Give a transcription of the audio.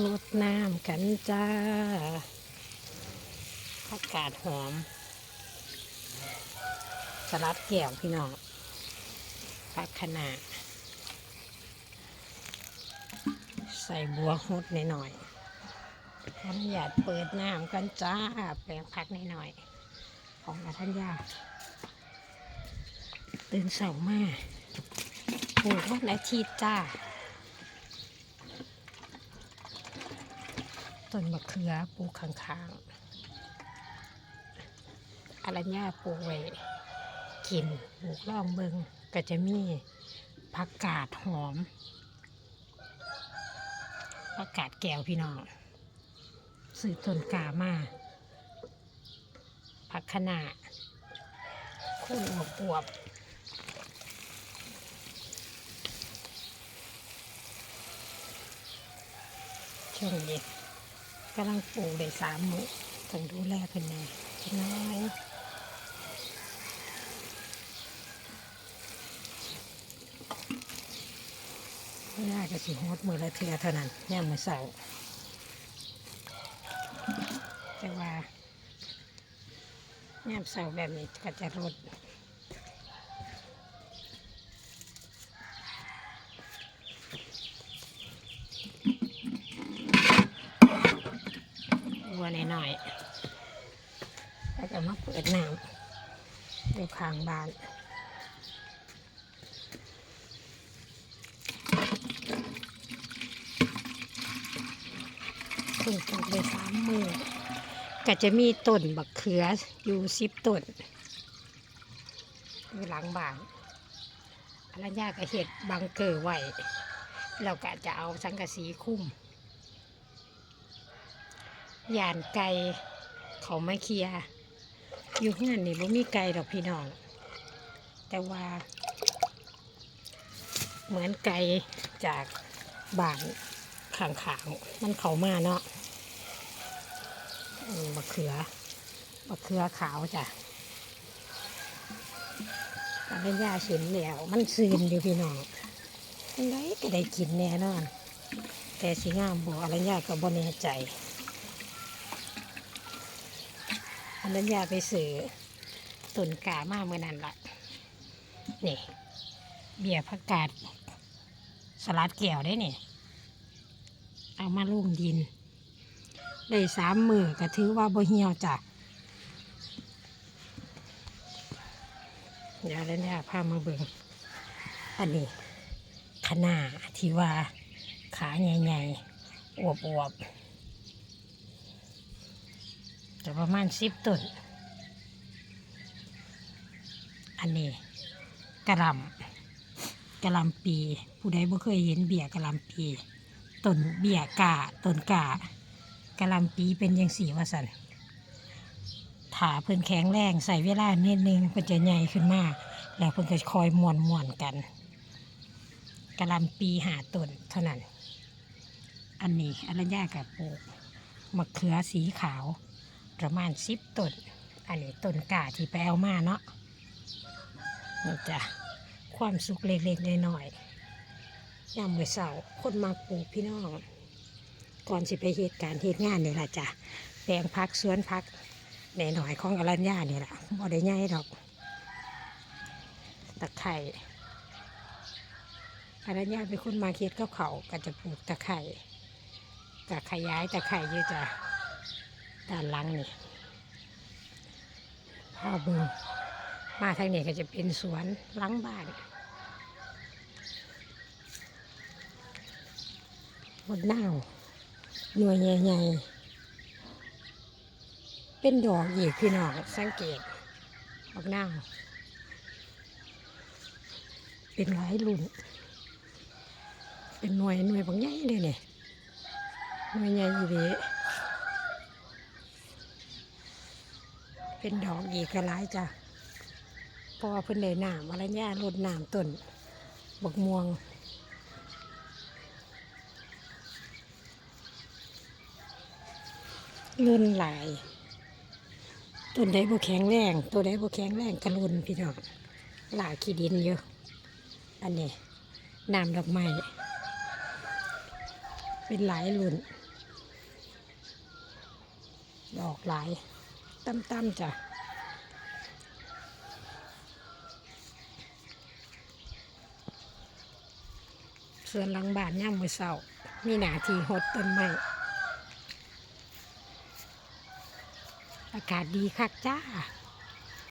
รดน้ำกันจ้าอากาศหอม สลัดแก้วพี่น้องพักขนาดใส่บัวฮดหน่อยๆขออนุญาตเปิดน้ำกันจ้า แปลงพักหน่อยๆของอาทัญญาตื่นเสาร์มาปลูกวันอาทิตย์จ้า ต้นมะเขือปลูกข้างๆอรัญญาปลูกไว้กินปลูกล่องเบิงก็จะมีผักกาดหอมผักกาดแก้วพี่น้องซื้อต้นกามาผักคะน้าคุ้นอวบอวบช่วงเย็น กำลังปลูกได้สามมือต้องดูแลเพิ่นแน่จักหน้อยไม่ได้ก็สิฮดมือละเทือเท่านั้นย่ามมือเสาร์แต่ว่าย่ามเสาร์แบบนี้ก็จะรด วหน่อยๆแล้วก็มาเปิดน้ำอยู่ข้างบ้านเพิ่งปลูกได้สามมือก็จะมีต้นบักเขืออยู่สิบต้นอยู่หลังบ้านอรัญญาก็เห็ดบังเกอร์ไว้แล้วก็จะเอาสังกะสีคุ้ม ยานไก่เขาไม่เคลียอยู่เฮือนนี่บ่มีไก่ดอกพี่น้อง แต่ว่า เหมือนไก่จากบ้านขางขางๆมันเขามาเนาะมะเขือมะเขือขาวจ้ะตอนนี้ยาเห็นแล้ว มันซึนอยู่พี่น้องยังไงก็ได้กินแน่นอน แต่สีงามบอกอรัญญากก็บ่แน่ใจ อรัญญาไปซื้อตุนกามาเมื่อนั้นละนี่ เบียร์ผักกาดสลัดแก้วได้เนี่ยเอามาลุ่มดิน ได้สามมือก็ถือว่าบ่เหี่ยวจ้ะเดี๋ยวแล้วเนี่ยพามาเบิ่งอันนี้ขนาที่ว่าขาใหญ่ๆอวบๆ จะประมาณสิบต้น อันนี้กระลำกระลำปี ผู้ใดบ่เคยเห็นเบียกระลำปีต้นเบี้ยกาต้นกากระลำปีเป็นยังสีว่าสันถาเพิ่นแข็งแรงใส่เวลานิดนึงเพิ่นจะใหญ่ขึ้นมาแล้วเพิ่นก็คอยมวนมวนกันกระลำปีหาต้นเท่านั้น อันนี้อรัญญากับปลูกมะเขือสีขาว ประมาณสิบต้น อันนี้ต้นกาที่ไปเอามาเนาะนี่จ้ะความสุขเล็กๆน้อยๆยามมื้อเช้าคนมาปลูกพี่น้อง ก่อนสิไปเหตุการณ์เหตุงานนี่แหละจ้ะแปลงพักสวนพักหน่หน่อยของอรัญญานี่แหละบ่ได้ใหญ่ดอกตะไคร่อรัญญาเป็นคนมาเฮ็ดกับเขาก็จะปลูกตะไคร่ก็ขยายตะไคร่อยู่จ้ะ ด้านหลังนี่พ่อเบึงมาทางนี้ก็จะเป็นสวนหลังบ้านมดนาวหน่วยใหญ่ๆเป็นดอกอีกพี่น้องสังเกตมดนาวเป็นหลายรุ่น เป็นหน่วยหน่วยบางใหญ่เลยเนี่ยหน่วยใหญ่อีเว เป็นดอกอีกกระไรจ้ะเพราะว่าเพิ่นได้น้ำอะไรเนี่ยรดน้ำต้นบกม่วงรุ่นหลายต้นใดบ่แข็งแรงตัวใดบ่แข็งแรงกระลุนพี่น้องหลายขี้ดินอยู่อันนี้น้ำดอกไม้เป็นหลายรุ่น ดอกหลาย ตั้มๆจ้ะส่วนหลังบ้านย่ามมือเสามีหนาทีหดต้นไม้อากาศดีคักจ้า